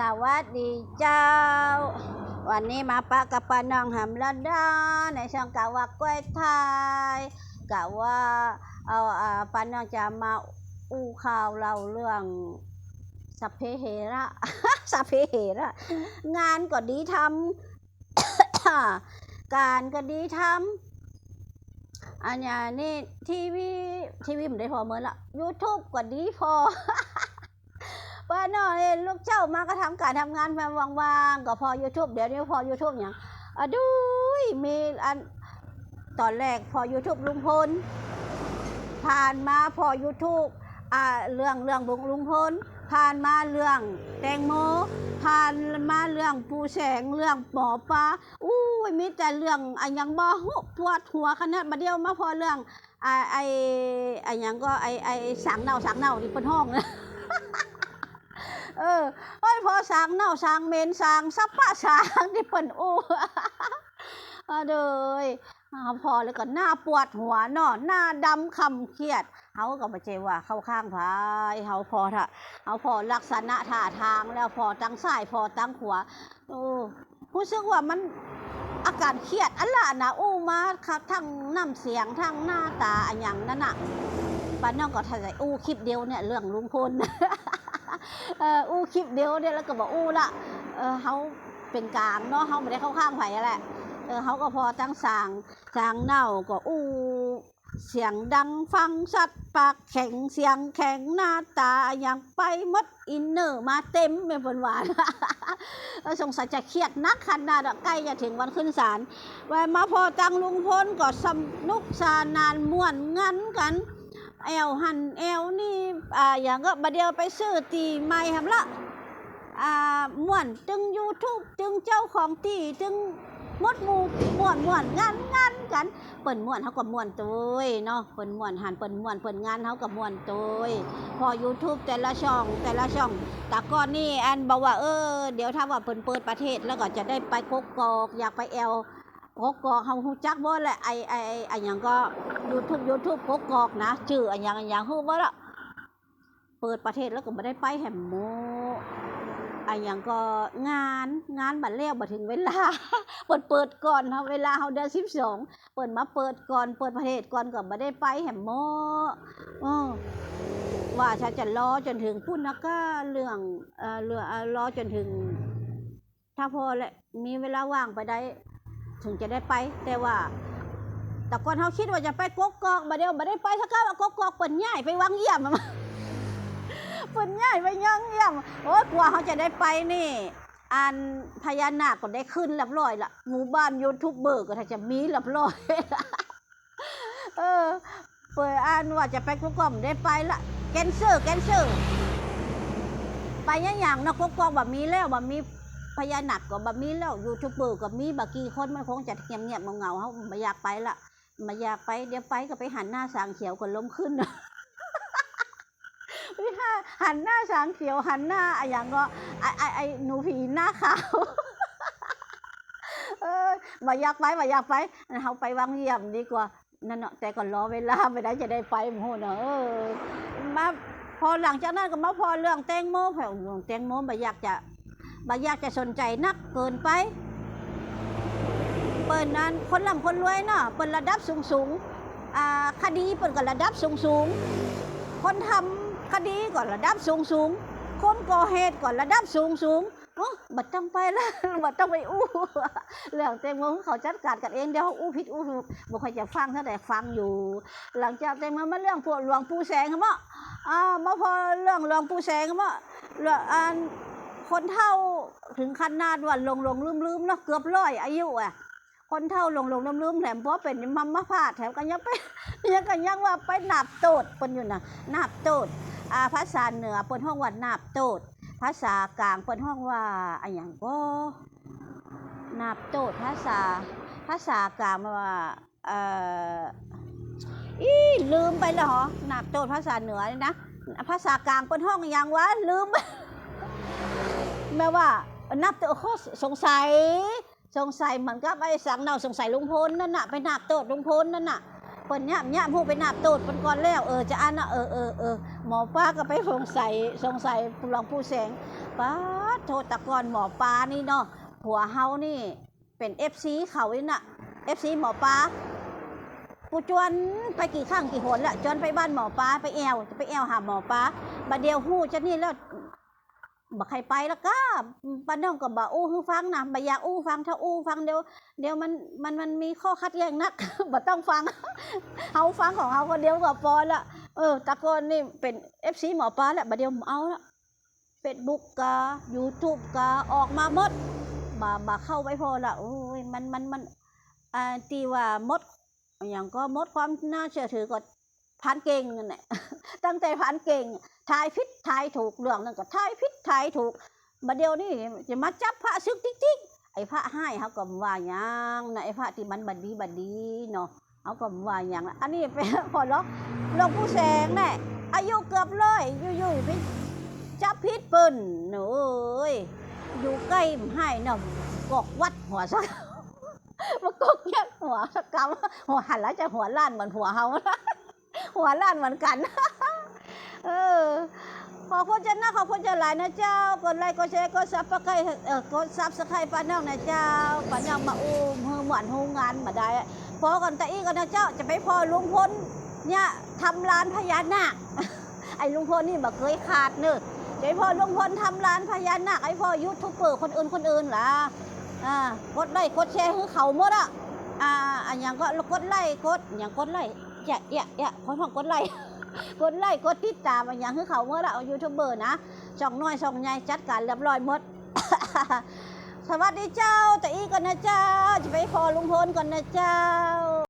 สวัสดีเจ้า วันนี้มาปะกับปาน้องหำละดาในช่องกะว่ากล้วยไทยกะว่าเอาอ่าปาน้องจะมาอู้ข่าวเราเรื่องสัพเพเหระสัพเพเหระงานก็ดีทำการก็ดีทำอันนี้นี่ทีวีทีวีไม่ได้พอเหมือนละ YouTube ก็ดีพอ ป้าน้อยลูกเจ้ามาก็ทำการทำงานแบบว่างๆก็พอ YouTube เดี๋ยวนี้พอ YouTube อย่างอะดูยมีอันตอนแรกพอ YouTube ลุงพลผ่านมาพอ YouTube อ่าเรื่องเรื่องบุงลุงพลผ่านมาเรื่องแตงโมผ่านมาเรื่องปูแสงเรื่องหมอปลาอู้ยมีแต่เรื่องอันยังบ่ฮู้ปวดหัวขนาดมาเดียวมาพอเรื่องไอไอไอยังก็ไอไอสางเน่าสางเน่าที่เป็นห้องนะ เออโอ้ยพอสางเน่าสางเมนสางซับปะสางที่เปิ่นอู้เอาเดยเอพอแล้วก็หน้าปวดหัวเนาะหน้าดำคำเครียดเฮาก็บ่เจว่าเข้าข้างพายเฮาพอทะเฮาพอลักษณะท่าทางแล้วพอตั้งซ้ายพอตั้งขวโอ้รู้สึกว่ามันอาการเครียดอันละนะอู้มาครับทั้งน้ำเสียงทั้งหน้าตาอันหยังนั่นน่ะป้าน้องก็ถ่ายอู้คลิปเดียวเนี่ยเรื่องลุงพล อู้คลิปเดียวเนี่ยแล้วก็บอกอู้ละเออเขาเป็นกลางเนาะเขาไม่ได้เข้าข้างไผแหละเออเขาก็พอตั้งสางสางเน่าก็อู้เสียงดังฟังชัดปากแข็งเสียงแข็งหน้าตาอย่างไปมดอินเนอร์มาเต็มเป็นบนหวานสงสัยจะเครียดนักขนาดใกล้จะถึงวันขึ้นศาลไว้มาพอตังลุงพลก็สนุกสนานม่วนงั้นกัน แอลหันแอลนี่ อ่าอย่างก็บดเดียวไปซื้อตีไม่ทำละอ่าม่วนจึง YouTube จึงเจ้าของตีจึงมดมูม่วนม่วนงานงานกันเปิ่นม่วนเฮาก็ม่วนตัวเนาะเปิ่นม่วนหันเปิ่นม่วนเปิ่นงานเฮาก็ม่วนตัวพอ YouTube แต่ละช่องแต่ละช่องแต่ก่อนนี่อันบอกว่าเออ เดี๋ยวถ้าว่าเปิ่นเปิดประเทศแล้วก็จะได้ไปกกอกอยากไปแอลกกอกเฮาฮู้จักบ่แหละไอไอไออหยังก็ YouTube YouTube กกอกนะชื่ออันหยังอันหยังฮู้บ่ละ เปิดประเทศแล้วก็บ่ได้ไปแหมโมอันหยังก็งานงานบัดแล้วบ่ถึงเวลา เปิดเปิดก่อนเฮาเวลาเฮาเดือน12เปิดมาเปิดก่อนเปิดประเทศก่อนก็บ่ได้ไปแหมโมอว่าฉันจะรอจนถึงพุ่นนะก็เรื่องเอ่อเรื่องเอ่อรอจนถึง ถ้าพอแหละมีเวลาว่างไปได้ ถึงจะได้ไป แต่ว่าแต่ก่อนเขาคิดว่าจะไปกกอกมาเดียวมาได้ไปสักครั้งว่ากกอกเปิ่นย่ายไปวังเยี่ยมอะเปิ่นย่ายไปยังเยี่ยมโอ้ยกว่าเขาจะได้ไปนี่อันพญานาคก็ได้ขึ้นเรียบร้อยละหมู่บ้านยูทูบเบอร์ก็ถ้าจะมีเรียบร้อยเออเปิดอ่านว่าจะไปกกอกไม่ได้ไปละแกนเซอร์แกนเซอร์ไปยังอย่างนะกกอกแบบมีแล้วแบบมีพญานาคก็บะมีแล้วยูทูบเบอร์ก็มีบากี่คนมันคงจะเงียบเงียบๆเงาเขาไม่อยากไปละไม่อยากไปเดี๋ยวไปก็ไปหันหน้าสางเขียวก็ล้มขึ้นไม่ค่ะ หันหน้าสางเขียวหันหน้าอะอย่างก็ไอไอไอหนูผีหน้าขาวเออม่อยากไปม่อยากไปเขาไปวังเยี่ยมดีกว่านั่นเนาะแต่ก็รอเวลาไม่ได้จะได้ไปโมโหเนาะเออมาพอหลังจากนั้นก็มาพอเรื่องแตงโมแผ่วเรื่องแตงโมม่อยากจะบาอยากจะสนใจนักเกินไปเปิดนั้นคนร่ำคนรวยเนาะเปิดระดับสูงสูงอ่าคดีเปิดก็ระดับสูงสูง คนทำคดีก็ระดับสูงสูงคนก่อเหตุก็ระดับสูงสูงๆโอ้บัดต้องไปแล้วบัดต้องไปอู้เรื่องเต็มงเขาจัดการกันเองเดี๋ยวอู้ผิดอู้ถูกบ่ค่อยจะฟังเท่าแต่ฟังอยู่ หลังจากเต็มมาเรื่องพวกหลวงปู่แสงเขาบ่อ่ามาพอเรื่องหลวงปู่แสงเขาบ่เรื่องอันคนเท่าถึงขนาดว่าลงหลงลืมลืมเนาะเกือบร้อยอายุอะคนเท่าหลงหลงลืมลืมแถมเพราะเป็นมัมมาพาดแถมกันยังไป ยังกันยังว่าไปหนาบโตดเปิ้นอยู่นะหนาบโตดอ่าภาษาเหนือเปิ้นห้องว่าหนาบโตด ภาษากลางเปิ้นห้องว่าอะหยังก็หนาบโตดภาษา ภาษากลางว่าเอ่ออีลืมไปแล้วเหรอหนาบโตดภาษาเหนือนี่นะภาษากลางเปิ้นห้องหยังวะลืมแม่ว่านับตัวโคสงสัยสงสัยเหมือนกับไอ้สังเนาสงสัยลุงพลนั่นน่ะไปหนับโตดลุงพลนั่นน่ะ เปิ้นย่ำย่ำหูไปนาบตูดเปิ้นก่อนแล้วเออจะอันน่ะเออเออเออหมอป้าก็ไปสงสัยสงสัยหลวงปู่แสงป้าโทษแตะกอนหมอปลานี่เนาะผัวเฮานี่เป็น FC เขานี่น่ะ FC หมอปลาปูจวนไปกี่ครั้งกี่หนละจวนไปบ้านหมอปลาไปแอวจะไปแอวหาหมอปลาบัดเดียวหู้จะนี่แล้ว บักใครไปแล้วก็ป้าน้องก็บอกอู้ฟังนะบ่อยากอู้ฟังถ้าอู้ฟังเดี๋ยวเดี๋ยวมันมันมันมีข้อคัดแย้งนักบ่ต้องฟังเฮาฟังของเฮาคนเดียวก็พอละเออตะโกนนี่เป็น FC หมอปลาแล้วบัดเดียวเอาละ Facebook กะ YouTube กะออกมาหมดบ่บ่เข้าไปพอละโอ้ยมันมันมันอ่าตีว่าหมดอย่างก็หมดความน่าเชื่อถือก็พันเก่งนั่นแหละ ตั้งแต่พันเก่งทายผิดทายถูกเรื่องนั่นก็ทายผิดทายถูกบัดเดียวนี่จะมาจับพระซึกจริงๆไอ้พระให้เขาก็ว่าหยังนะไอ้พระที่มันบัดดีบัดดีเนาะเขาก็ว่าหยังอันนี้เป็นพอล้อหลวงปู่แสงแน่อายุเกือบเลยอยู่ๆไปจับพิษเปิ้นหนูอยอยู่ใกล้ให้เนาะกอกวัดหัวสักมากอกยัดหัวสักกำหัวหันแล้วจะหัวล้านเหมือนหัวเฮาหัวล้านเหมือนกัน อบคุณเจ้านะขอบคุณเจ้าหลายนะเจ้ากดไลค์กดแชร์กดซับสไครต์เออกดซับสไครต์ป้าน้องนะเจ้าป้าน้องมาอู้มือหมวนหูงานมาได้พอกันแต่อีกันนะเจ้าจะไปพอลุงพลเนี่ยทำร้านพญานาคไอ้ลุงพลนี่บ่เคยขาดเนอะจะไปพอลุงพลทำร้านพญานาคไอ้พอยูทูบเบอร์คนอื่นคนอื่นล่ะอ่ากดไลค์กดแชร์ให้เขาหมดอะอ่าอันย่างก็กดไลค์กดอย่างกดไลค์อย่าอย่าอย่าขอท้องกดไลค์ กดไลค์กดติดตามอันอย่างคือเขาเมื่อเรายูทูบเบอร์นะช่องน้อยช่องใหญ่จัดการเรียบร้อยหมด สวัสดีเจ้าแต่อีก่อนนะเจ้า จะไปพอลุงพลก่อนนะเจ้า